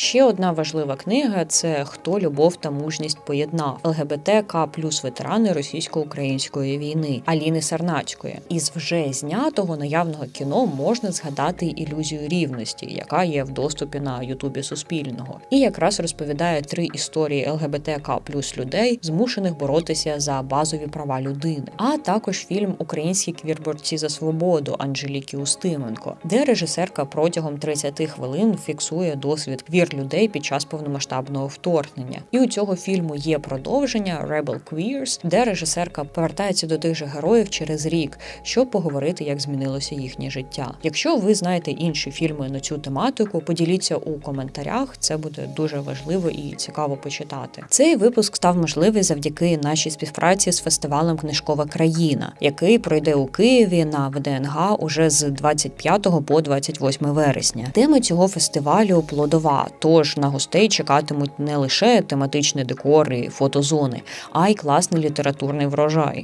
Ще одна важлива книга це Хто любов та мужність поєднав ЛГБТК плюс ветерани російсько-української війни Аліни Сарнацької. Із вже знятого наявного кіно можна згадати ілюзію рівності, яка є в доступі на Ютубі Суспільного, і якраз розповідає три історії ЛГБТК плюс людей, змушених боротися за базові права людини. А також фільм Українські квірборці за свободу Анжеліки Устименко, де режисерка протягом 30 хвилин фіксує досвід квір людей під час повномасштабного вторгнення. І у цього фільму є продовження Rebel Queers, де режисерка повертається до тих же героїв через рік, щоб поговорити, як змінилося їхнє життя. Якщо ви знаєте інші фільми на цю тематику, поділіться у коментарях. Це буде дуже важливо і цікаво почитати. Цей випуск став можливий завдяки нашій співпраці з фестивалем Книжкова країна, який пройде у Києві на ВДНГ уже з 25 по 28 вересня. Тема цього фестивалю плодова. Тож на гостей чекатимуть не лише тематичні декори, фотозони, а й класний літературний врожай.